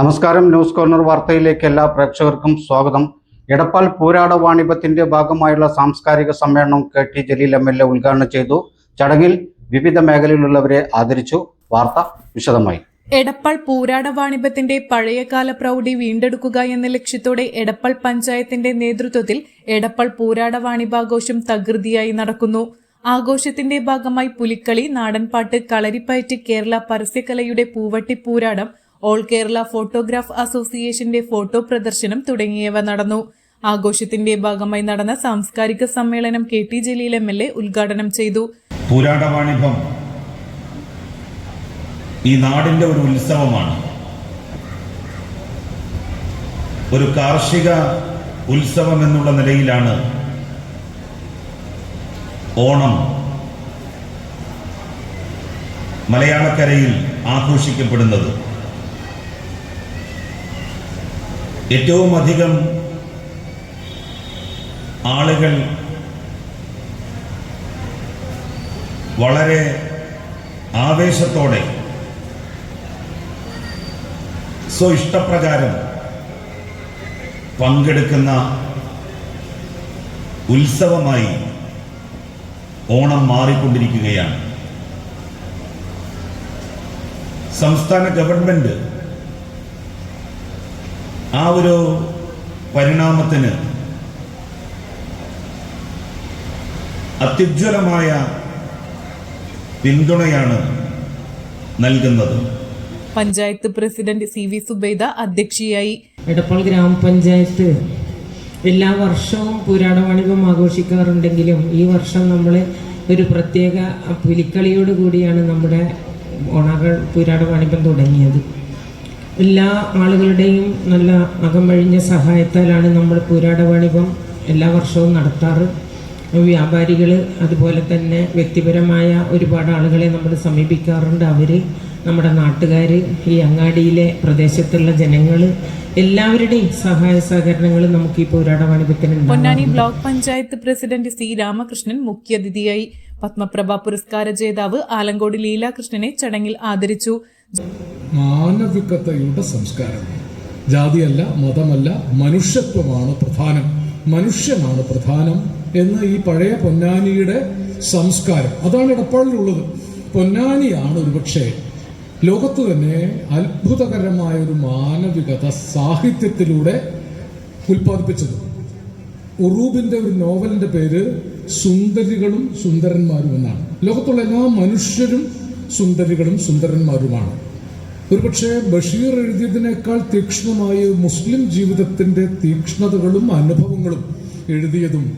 നമസ്കാരം. News corner വാർത്തയിലേക്ക് എല്ലാ പ്രേക്ഷകർക്കും സ്വാഗതം. എടപ്പാൾ പൂരാട വാണിഭത്തിന്റെ ഭാഗമായുള്ള സാംസ്കാരിക സമ്മേളനം K T Jaleel M L A ഉദ്ഘാടനം ചെയ്തു. ചടങ്ങിൽ വിവിധ മേഖലയിലുള്ളവരെ ആദരിച്ചു. വാർത്ത വിശദമായി. എടപ്പാൾ പൂരാട വാണിഭത്തിന്റെ പഴയകാല പ്രൗഢി വീണ്ടെടുക്കുക എന്ന ലക്ഷ്യത്തോടെ എടപ്പാൾ പഞ്ചായത്തിന്റെ നേതൃത്വത്തിൽ എടപ്പാൾ പൂരാട വാണിഭാഘോഷം തകൃതിയായി നടക്കുന്നു. ആഘോഷത്തിന്റെ ഭാഗമായി പുലിക്കളി നാടൻപാട്ട് കളരിപ്പയറ്റ് കേരള പരസ്യകലയുടെ പൂവട്ടി പൂരാടം ഓൾ കേരള ഫോട്ടോഗ്രാഫ് അസോസിയേഷന്റെ ഫോട്ടോ പ്രദർശനം തുടങ്ങിയവ നടന്നു. ആഘോഷത്തിന്റെ ഭാഗമായി നടന്ന സാംസ്കാരിക സമ്മേളനം K T Jaleel M L A ഉദ്ഘാടനം ചെയ്തു. പൂരാടവാണിഭം ഈ നാടിന്റെ ഒരു ഉത്സവമാണ്. ഒരു കാർഷിക ഉത്സവം എന്നുള്ള നിലയിലാണ് ഓണം മലയാളക്കരയിൽ ആഘോഷിക്കപ്പെടുന്നത്. ഏറ്റവും അധികം ആളുകൾ വളരെ ആവേശത്തോടെ സ്വ ഇഷ്ടപ്രകാരം പങ്കെടുക്കുന്ന ഉത്സവമായി ഓണം മാറിക്കൊണ്ടിരിക്കുകയാണ്. സംസ്ഥാന ഗവൺമെന്റ് ആ ഒരു പരിണാമത്തിന് അത്യുജ്വലമായ പിന്തുണയാണ് നൽകുന്നത്. Panchayat president C V Subaida അധ്യക്ഷയായി. എടപ്പാൾ ഗ്രാമപഞ്ചായത്ത് എല്ലാ വർഷവും പുരാണ വാണിഭം ആഘോഷിക്കാറുണ്ടെങ്കിലും ഈ വർഷം നമ്മൾ ഒരു പ്രത്യേക പുലിക്കളിയോട് കൂടിയാണ് നമ്മുടെ ഓണാകൾ പുരാണ വാണിഭം തുടങ്ങിയത്. എല്ലാ ആളുകളുടെയും നല്ല അകമഴിഞ്ഞ സഹായത്താലാണ് നമ്മൾ പുരാട വാണിഭം എല്ലാ വർഷവും നടത്താറ്. വ്യാപാരികൾ അതുപോലെ തന്നെ വ്യക്തിപരമായ ഒരുപാട് ആളുകളെ നമ്മൾ സമീപിക്കാറുണ്ട് അവർ നമ്മുടെ നാട്ടുകാർ ഈ അങ്ങാടിയിലെ പ്രദേശത്തുള്ള ജനങ്ങൾ എല്ലാവരുടെയും സഹായ സഹകരണങ്ങൾ നമുക്ക് ഈ പോരാട വാണിഭത്തിന് Ponnani block panchayat president C Ramakrishnan മുഖ്യാതിഥിയായി പത്മപ്രഭ പുരസ്കാര ജേതാവ് ആലങ്കോട് ലീലാകൃഷ്ണനെ ചടങ്ങിൽ ആദരിച്ചു. മാനവികതയുടെ സംസ്കാരം. ജാതിയല്ല മതമല്ല മനുഷ്യത്വമാണ് പ്രധാനം. മനുഷ്യനാണ് പ്രധാനം എന്ന് ഈ പഴയ പൊന്നാനിയുടെ സംസ്കാരം. അതാണ് ഇടപ്പാളിലുള്ളത് പൊന്നാനിയാണ് ഒരുപക്ഷെ ലോകത്ത് തന്നെ അത്ഭുതകരമായ ഒരു മാനവികത സാഹിത്യത്തിലൂടെ ഉൽപ്പാദിപ്പിച്ചത്. ഉറൂബിന്റെ ഒരു നോവലിന്റെ പേര് സുന്ദരികളും സുന്ദരന്മാരും എന്നാണ്. ലോകത്തുള്ള എല്ലാ മനുഷ്യരും സുന്ദരികളും സുന്ദരന്മാരുമാണ്. ഒരുപക്ഷെ ബഷീർ എഴുതിയതിനേക്കാൾ തീക്ഷ്ണമായ മുസ്ലിം ജീവിതത്തിന്റെ തീക്ഷ്ണതകളും അനുഭവങ്ങളും എഴുതിയതും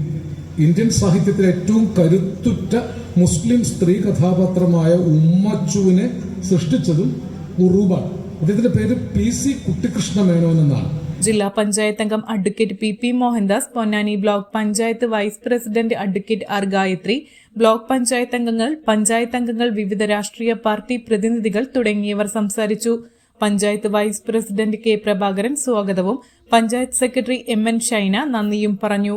ഇന്ത്യൻ സാഹിത്യത്തിലെ ഏറ്റവും കരുത്തുറ്റ മുസ്ലിം സ്ത്രീ കഥാപാത്രമായ ഉമ്മച്ചുവിനെ സൃഷ്ടിച്ചതും ഉറൂബാണ്. അദ്ദേഹത്തിന്റെ പേര് പി സി കുട്ടിക്കൃഷ്ണ മേനോൻ എന്നാണ്. ജില്ലാ പഞ്ചായത്ത് അംഗം advocate P P Mohandas Ponnani block panchayat vice president advocate R Gayathri block panchayat അംഗങ്ങൾ പഞ്ചായത്ത് അംഗങ്ങൾ വിവിധ രാഷ്ട്രീയ പാർട്ടി പ്രതിനിധികൾ തുടങ്ങിയവർ സംസാരിച്ചു. Panchayat vice president K Prabhakaran സ്വാഗതവും. Panchayat secretary M N Shaina നന്ദിയും പറഞ്ഞു.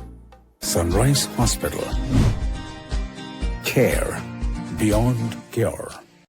Sunrise Hospital. Care beyond cure.